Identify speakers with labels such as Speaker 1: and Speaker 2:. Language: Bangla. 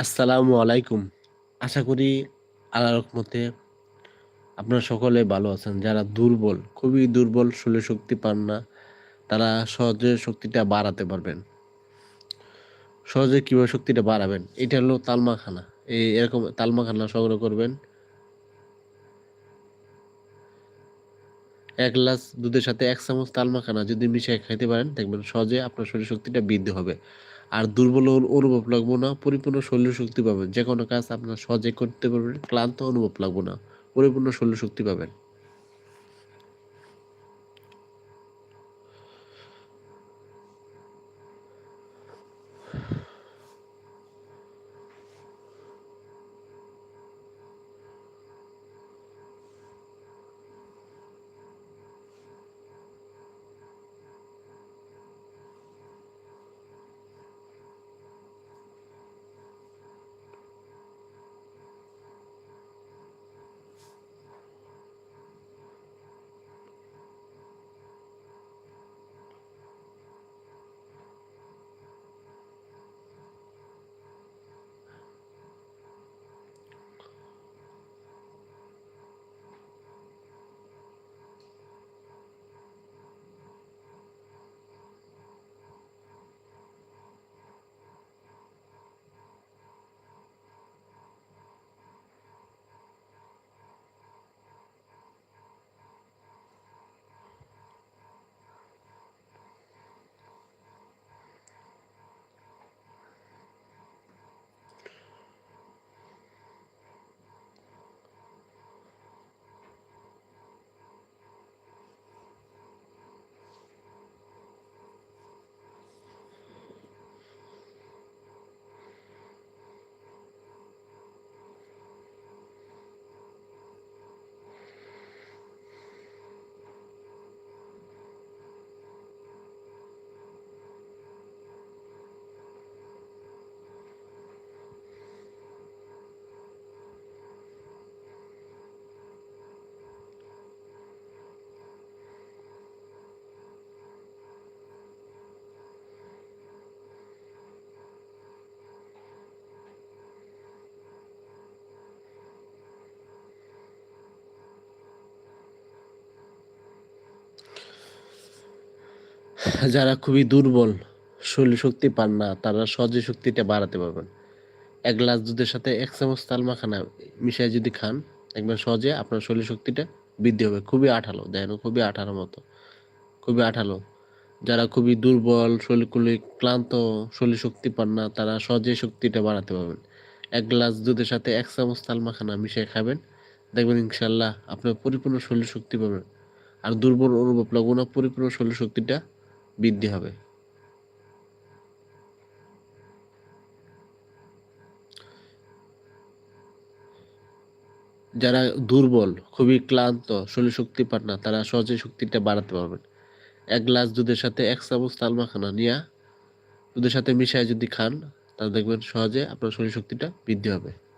Speaker 1: আসসালামু আলাইকুম। আশা করি আল্লাহর রহমতে আপনারা সকলে ভালো আছেন। যারা দুর্বল, খুবই দুর্বল শরীরে শক্তি পান না, তারা সহজে শক্তিটা বাড়াতে পারবেন। সহজে কীভাবে শক্তিটা বাড়াবেন? এটা হলো তালমাখানা। এই এরকম তালমাখানা সংগ্রহ করবেন। এক গ্লাস দুধের সাথে এক চামচ তালমাখানা যদি মিশিয়ে খাইতে পারেন, দেখবেন সহজে আপনার শরীর শক্তিটা বৃদ্ধি হবে। আর দুর্বল অনুভব লাগবো না, পরিপূর্ণ শরীর শক্তি পাবেন। যে কোনো কাজ আপনার সহজে করতে পারবেন, ক্লান্ত অনুভব লাগবো না। পরিপূর্ণ শরীর শক্তি পাবেন। যারা খুবই দুর্বল, শরীরে শক্তি পান না, তারা সহজে শক্তিটা বাড়াতে পারবেন। এক গ্লাস দুধের সাথে এক চামচ তাল মাখানা মিশায়ে যদি খান, দেখবেন সহজে আপনার শরীর শক্তিটা বৃদ্ধি হবে। খুবই আঠালো, দেখেন খুবই আঠালো মতো। খুবই আঠালো। যারা খুবই দুর্বল, শরীর খুবই ক্লান্ত, শরীরে শক্তি পান না, তারা সহজেই শক্তিটা বাড়াতে পারবেন। এক গ্লাস দুধের সাথে এক চামচ তাল মাখানা মিশিয়ে খাবেন, দেখবেন ইনশাল্লাহ আপনার পরিপূর্ণ শরীর শক্তি পাবেন। আর দুর্বল অনুভব লাগবে না, পরিপূর্ণ শরীর শক্তিটা বৃদ্ধি হবে। যারা দুর্বল, খুবই ক্লান্ত, শরীরে শক্তি পান না, তারা সহজেই শক্তিটা বাড়াতে পারবেন। এক গ্লাস দুধের সাথে এক চামচ তালমাখানা নিয়ে দুধের সাথে মিশায়ে যদি খান, তাহলে দেখবেন সহজে আপনার শরীর শক্তিটা বৃদ্ধি হবে।